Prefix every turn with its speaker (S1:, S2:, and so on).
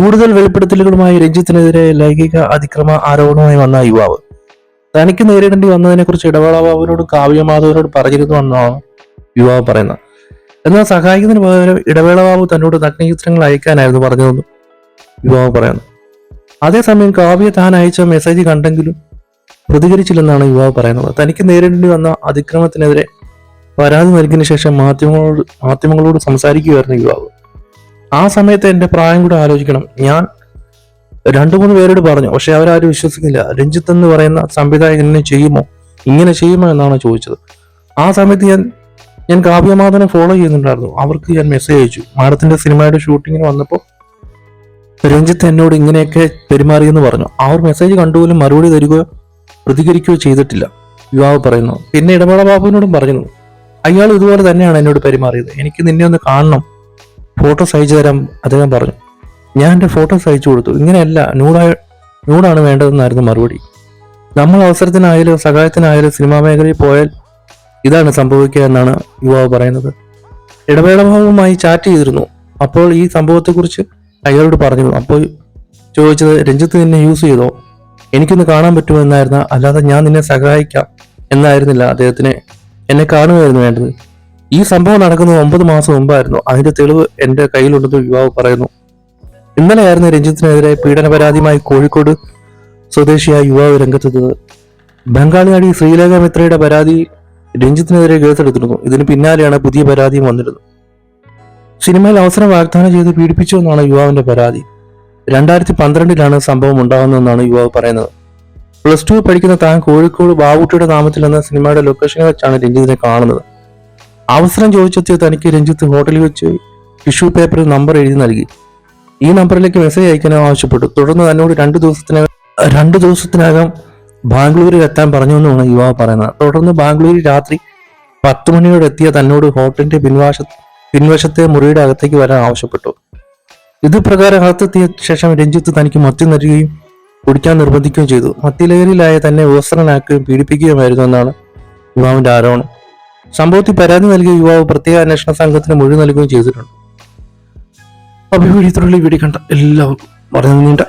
S1: കൂടുതൽ വെളിപ്പെടുത്തലുകളുമായി രഞ്ജിത്തിനെതിരെ ലൈംഗിക അതിക്രമ ആരോപണവുമായി വന്ന യുവാവ്. തനിക്ക് നേരിടേണ്ടി വന്നതിനെക്കുറിച്ച് ഇടവേള ബാബുവിനോട് കാവ്യമാധവനോട് പറഞ്ഞിരുന്നു എന്നാണ് യുവാവ് പറയുന്നത്. എന്നാൽ സഹായിക്കുന്നതിന് പകരം ഇടവേള ബാബു തന്നോട് നഗ്നചിത്രങ്ങൾ അയക്കാനായിരുന്നു പറഞ്ഞതെന്ന് യുവാവ് പറയുന്നു. അതേസമയം കാവ്യ താൻ അയച്ച മെസ്സേജ് കണ്ടെങ്കിലും പ്രതികരിച്ചില്ലെന്നാണ് യുവാവ് പറയുന്നത്. തനിക്ക് നേരിടേണ്ടി വന്ന അതിക്രമത്തിനെതിരെ പരാതി നൽകിയതിനു ശേഷം മാധ്യമങ്ങളോട് മാധ്യമങ്ങളോട് സംസാരിക്കുകയായിരുന്നു യുവാവ്. ആ സമയത്ത് എന്റെ പ്രായം കൂടെ ആലോചിക്കണം. ഞാൻ രണ്ടു മൂന്ന് പേരോട് പറഞ്ഞു പക്ഷെ അവരാരും വിശ്വസിക്കില്ല രഞ്ജിത്ത് എന്ന് പറയുന്ന സംവിധായകൻ ഇങ്ങനെ ചെയ്യുമോ? ഇങ്ങനെ ചെയ്യുമോ എന്നാണ് ചോദിച്ചത്. ആ സമയത്ത് ഞാൻ ഞാൻ കാവ്യമാധവനെ ഫോളോ ചെയ്യുന്നുണ്ടായിരുന്നു. അവർക്ക് ഞാൻ മെസ്സേജ് അയച്ചു. മാഡത്തിന്റെ സിനിമയുടെ ഷൂട്ടിങ്ങിന് വന്നപ്പോൾ രഞ്ജിത്ത് എന്നോട് ഇങ്ങനെയൊക്കെ പെരുമാറിയെന്ന് പറഞ്ഞു. അവർ മെസ്സേജ് കണ്ടുപോലും മറുപടി തരികയോ പ്രതികരിക്കുകയോ ചെയ്തിട്ടില്ല. യുവാവ് പറയുന്നു പിന്നെ ഇടവേള ബാബുവിനോടും പറഞ്ഞു അയാൾ ഇതുപോലെ തന്നെയാണ് എന്നോട് പെരുമാറിയത്. എനിക്ക് നിന്നെ ഒന്ന് കാണണം. ഫോട്ടോസ് അയച്ചു തരാൻ അദ്ദേഹം പറഞ്ഞു. ഞാൻ എന്റെ ഫോട്ടോസ് അയച്ചു കൊടുത്തു. ഇങ്ങനെയല്ല നൂടായ നൂടാണ് വേണ്ടതെന്നായിരുന്നു മറുപടി. നമ്മൾ അവസരത്തിനായാലും സഹായത്തിനായാലും സിനിമാ മേഖലയിൽ പോയാൽ ഇതാണ് സംഭവിക്കുക എന്നാണ് യുവാവ് പറയുന്നത്. ഇടവേള ബാബുവുമായി ചാറ്റ് ചെയ്തിരുന്നു. അപ്പോൾ ഈ സംഭവത്തെക്കുറിച്ച് അയാളോട് പറഞ്ഞു. അപ്പോൾ ചോദിച്ചത് രഞ്ജിത്ത് നിന്നെ യൂസ് ചെയ്തോ? എനിക്കൊന്ന് കാണാൻ പറ്റുമോ എന്നായിരുന്നു അല്ലാതെ ഞാൻ നിന്നെ സഹായിക്കാം എന്നായിരുന്നില്ല അദ്ദേഹത്തിന്. എന്നെ കാണുകയായിരുന്നു വേണ്ടത്. ഈ സംഭവം നടക്കുന്നത് ഒമ്പത് മാസം മുമ്പായിരുന്നു. അതിന്റെ തെളിവ് എന്റെ കയ്യിലുണ്ടെന്ന് യുവാവ് പറയുന്നു. ഇന്നലെയായിരുന്നു രഞ്ജിത്തിനെതിരെ പീഡന പരാതിയുമായി കോഴിക്കോട് സ്വദേശിയായ യുവാവ് രംഗത്തെത്തുന്നത് ബംഗാളി നടി ശ്രീലേഖ മിത്രയുടെ പരാതി രഞ്ജിത്തിനെതിരെ കേസെടുത്തിരുന്നു ഇതിന് പിന്നാലെയാണ് പുതിയ പരാതിയും വന്നിരുന്നത്. സിനിമയിൽ അവസരം വാഗ്ദാനം ചെയ്ത് പീഡിപ്പിച്ചു എന്നാണ് യുവാവിന്റെ പരാതി. രണ്ടായിരത്തി പന്ത്രണ്ടിലാണ് സംഭവം ഉണ്ടാകുന്നതെന്നാണ് യുവാവ് പറയുന്നത്. പ്ലസ് ടു പഠിക്കുന്ന താൻ കോഴിക്കോട് ബാബുട്ടിയുടെ നാമത്തിൽ എന്ന സിനിമയുടെ ലൊക്കേഷനിൽ വെച്ചാണ് രഞ്ജിത്തിനെ കാണുന്നത്. അവസരം ചോദിച്ചെത്തിയ തനിക്ക് രഞ്ജിത്ത് ഹോട്ടലിൽ വെച്ച് ടിഷ്യൂ പേപ്പറിൽ നമ്പർ എഴുതി നൽകി. ഈ നമ്പറിലേക്ക് മെസ്സേജ് അയക്കാനും ആവശ്യപ്പെട്ടു. തുടർന്ന് തന്നോട് രണ്ട് ദിവസത്തിനകം രണ്ട് ദിവസത്തിനകം ബാംഗ്ലൂരിൽ എത്താൻ പറഞ്ഞു എന്നാണ് യുവാവ് പറയുന്നത്. തുടർന്ന് ബാംഗ്ലൂരിൽ രാത്രി പത്ത് മണിയോടെ എത്തിയ തന്നോട് ഹോട്ടലിന്റെ പിൻവാശ പിൻവശത്തെ മുറിയുടെ അകത്തേക്ക് വരാൻ ആവശ്യപ്പെട്ടു. ഇത് പ്രകാരം അകത്തെത്തിയ ശേഷം രഞ്ജിത്ത് തനിക്ക് മദ്യം നൽകുകയും കുടിക്കാൻ നിർബന്ധിക്കുകയും ചെയ്തു. മദ്യലഹരിയിലായ തന്നെ വിവസനാക്കുകയും പീഡിപ്പിക്കുകയുമായിരുന്നു എന്നാണ് യുവാവിന്റെ ആരോപണം. സംഭവത്തിൽ പരാതി നൽകിയ യുവാവ് പ്രത്യേക അന്വേഷണ സംഘത്തിന് മൊഴി നൽകുകയും ചെയ്തിട്ടുണ്ട്. അഭിമുഖീയത്തിലുള്ള വീഡിയോ കണ്ട എല്ലാവർക്കും പറഞ്ഞു നീണ്ട